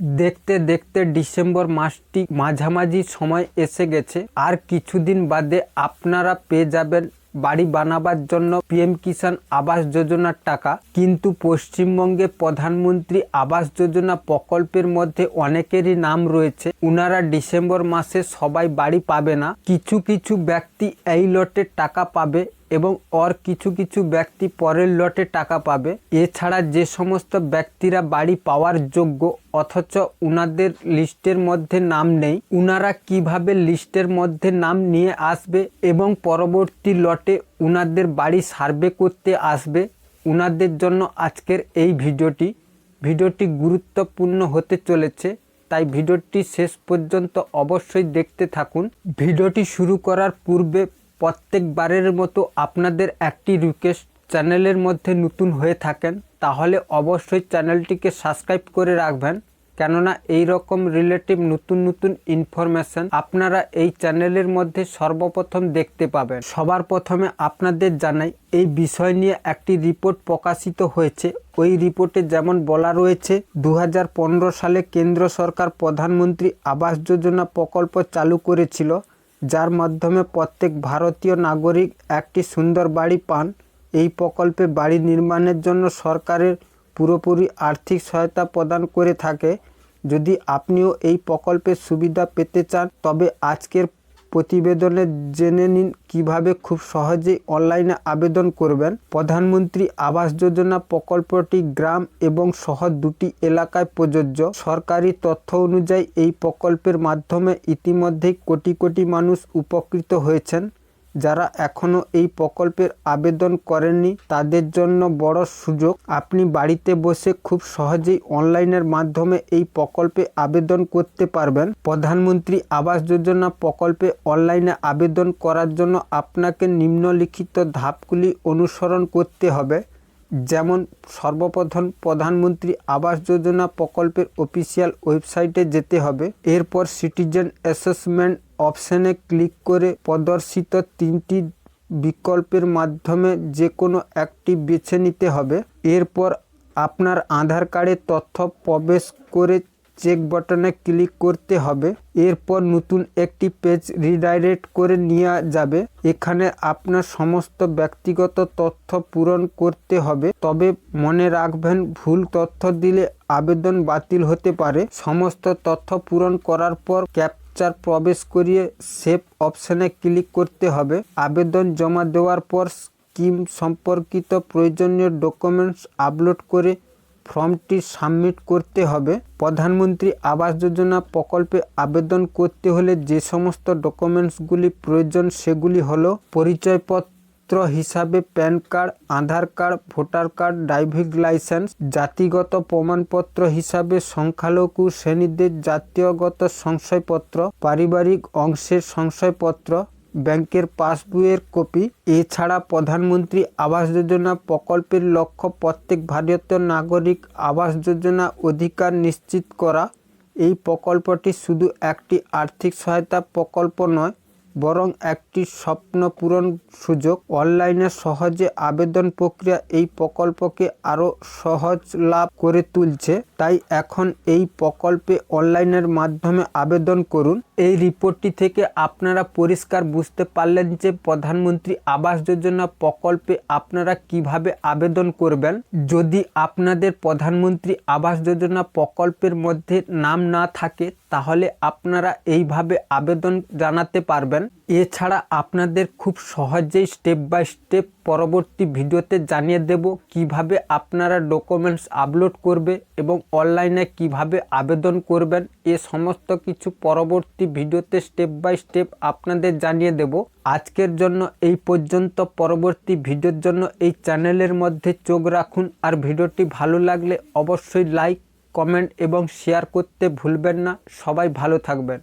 দেখতে দেখতে ডিসেম্বর মাসটি মাঝামাঝি সময় এসে গেছে। আর কিছুদিন বাদে আপনারা পেয়ে যাবেন বাড়ি বানাবার জন্য পিএম কিষাণ আবাস যোজনার টাকা। কিন্তু পশ্চিমবঙ্গে প্রধানমন্ত্রী আবাস যোজনা প্রকল্পের মধ্যে অনেকেরই নাম রয়েছে। উনারা ডিসেম্বর মাসে সবাই বাড়ি পাবে না। কিছু কিছু ব্যক্তি এই লটে টাকা পাবে। এবং ওর কিছু কিছু ব্যক্তি পরের লটে টাকা পাবে। এছাড়া যে সমস্ত ব্যক্তিরা বাড়ি পাওয়ার যোগ্য, অথচ উনাদের লিস্টের মধ্যে নাম নেই, উনারা কীভাবে লিস্টের মধ্যে নাম নিয়ে আসবে এবং পরবর্তী লটে উনাদের বাড়ি সার্ভে করতে আসবে, উনাদের জন্য আজকের এই ভিডিওটি। ভিডিওটি গুরুত্বপূর্ণ হতে চলেছে, তাই ভিডিওটি শেষ পর্যন্ত অবশ্যই দেখতে থাকুন। ভিডিওটি শুরু করার পূর্বে প্রত্যেকবারের মতো আপনাদের একটি রিকোয়েস্ট চ্যানেলের মধ্যে নতুন হয়ে থাকেন, তাহলে অবশ্যই চ্যানেলটিকে সাবস্ক্রাইব করে রাখবেন। কেননা এই রকম রিলেটিভ নতুন নতুন ইনফরমেশন আপনারা এই চ্যানেলের মধ্যে সর্বপ্রথম দেখতে পাবেন। সবার প্রথমে আপনাদের জানাই, এই বিষয় নিয়ে একটি রিপোর্ট প্রকাশিত হয়েছে। ওই রিপোর্টে যেমন বলা রয়েছে দু হাজার পনেরো সালে কেন্দ্র সরকার প্রধানমন্ত্রী আবাস যোজনা প্রকল্প চালু করেছিল। যার মাধ্যমে প্রত্যেক ভারতীয় নাগরিক একটি সুন্দর বাড়ি পান। এই প্রকল্পে বাড়ি নির্মাণের জন্য সরকারের পুরোপুরি আর্থিক সহায়তা প্রদান করে থাকে। যদি আপনিও এই প্রকল্পের সুবিধা পেতে চান, তবে আজকের প্রতিবেদনে জেনে নিন কীভাবে খুব সহজেই অনলাইনে আবেদন করবেন। প্রধানমন্ত্রী আবাস যোজনা প্রকল্পটি গ্রাম এবং শহর দুটি এলাকায় প্রযোজ্য। সরকারি তথ্য অনুযায়ী এই প্রকল্পের মাধ্যমে ইতিমধ্যেই কোটি কোটি মানুষ উপকৃত হয়েছেন। যারা এখনও এই প্রকল্পের আবেদন করেননি, তাদের জন্য বড় সুযোগ। আপনি বাড়িতে বসে খুব সহজেই অনলাইনের মাধ্যমে এই প্রকল্পে আবেদন করতে পারবেন। প্রধানমন্ত্রী আবাস যোজনা প্রকল্পে অনলাইনে আবেদন করার জন্য আপনাকে নিম্নলিখিত ধাপগুলি অনুসরণ করতে হবে। যেমন, সর্বপ্রথম প্রধানমন্ত্রী আবাস যোজনা প্রকল্পের অফিসিয়াল ওয়েবসাইটে যেতে হবে। এরপর সিটিজেন অ্যাসেসমেন্ট অপশানে ক্লিক করে প্রদর্শিত তিনটি বিকল্পের মাধ্যমে যে কোনো একটি বেছে নিতে হবে। এরপর আপনার আধার কার্ডের তথ্য প্রবেশ করে চেক বাটনে ক্লিক করতে হবে। এরপর নতুন একটি পেজ রিডাইরেক্ট করে নিয়ে যাবে। এখানে আপনার সমস্ত ব্যক্তিগত তথ্য পূরণ করতে হবে। তবে মনে রাখবেন, ভুল তথ্য দিলে আবেদন বাতিল হতে পারে। সমস্ত তথ্য পূরণ করার পর ক্যাপচার প্রবেশ করিয়ে সেভ অপশানে ক্লিক করতে হবে। আবেদন জমা দেওয়ার পর স্কিম সম্পর্কিত প্রয়োজনীয় ডকুমেন্টস আপলোড করে ফর্মটি সাবমিট করতে হবে। প্রধানমন্ত্রী আবাস যোজনা প্রকল্পে আবেদন করতে হলে যে সমস্ত ডকুমেন্টসগুলি প্রয়োজন সেগুলি হলো পরিচয়পত্র হিসাবে pan card, Aadhaar card, voter card, driving licence, জাতিগত প্রমাণপত্র হিসাবে সংখ্যালঘু শ্রেণীদের জাতীয়গত সংশয়পত্র, পারিবারিক অংশের সংশয়পত্র, ব্যাংকের পাসবইয়ের কপি, এছাড়া প্রধানমন্ত্রী আবাস যোজনা প্রকল্পের লক্ষ্য প্রত্যেক ভারতীয় নাগরিক আবাস যোজনা অধিকার নিশ্চিত করা। এই প্রকল্পটি শুধু একটি আর্থিক সহায়তা প্রকল্প নয় বরং একটি স্বপ্ন পূরণ সুযোগ। অনলাইনে সহজে আবেদন প্রক্রিয়া এই প্রকল্পকে আরও সহজ লাভ করে তুলছে। তাই এখন এই প্রকল্পে অনলাইনের মাধ্যমে আবেদন করুন। এই রিপোর্টটি থেকে আপনারা পরিষ্কার বুঝতে পারলেন যে প্রধানমন্ত্রী আবাস যোজনা প্রকল্পে আপনারা কীভাবে আবেদন করবেন। যদি আপনাদের প্রধানমন্ত্রী আবাস যোজনা প্রকল্পের মধ্যে নাম না থাকে, তাহলে আপনারা এইভাবে আবেদন জানাতে পারবেন এছাড়া আপনাদের খুব সহজেই স্টেপ বাই স্টেপ পরবর্তী ভিডিওতে জানিয়ে দেব কীভাবে আপনারা ডকুমেন্টস আপলোড করবে এবং অনলাইনে কীভাবে আবেদন করবেন। এ সমস্ত কিছু পরবর্তী ভিডিওতে স্টেপ বাই স্টেপ আপনাদের জানিয়ে দেব। আজকের জন্য এই পর্যন্ত। পরবর্তী ভিডিওর জন্য এই চ্যানেলের মধ্যে চোখ রাখুন। আর ভিডিওটি ভালো লাগলে অবশ্যই লাইক কমেন্ট এবং শেয়ার করতে ভুলবেন না। সবাই ভালো থাকবেন।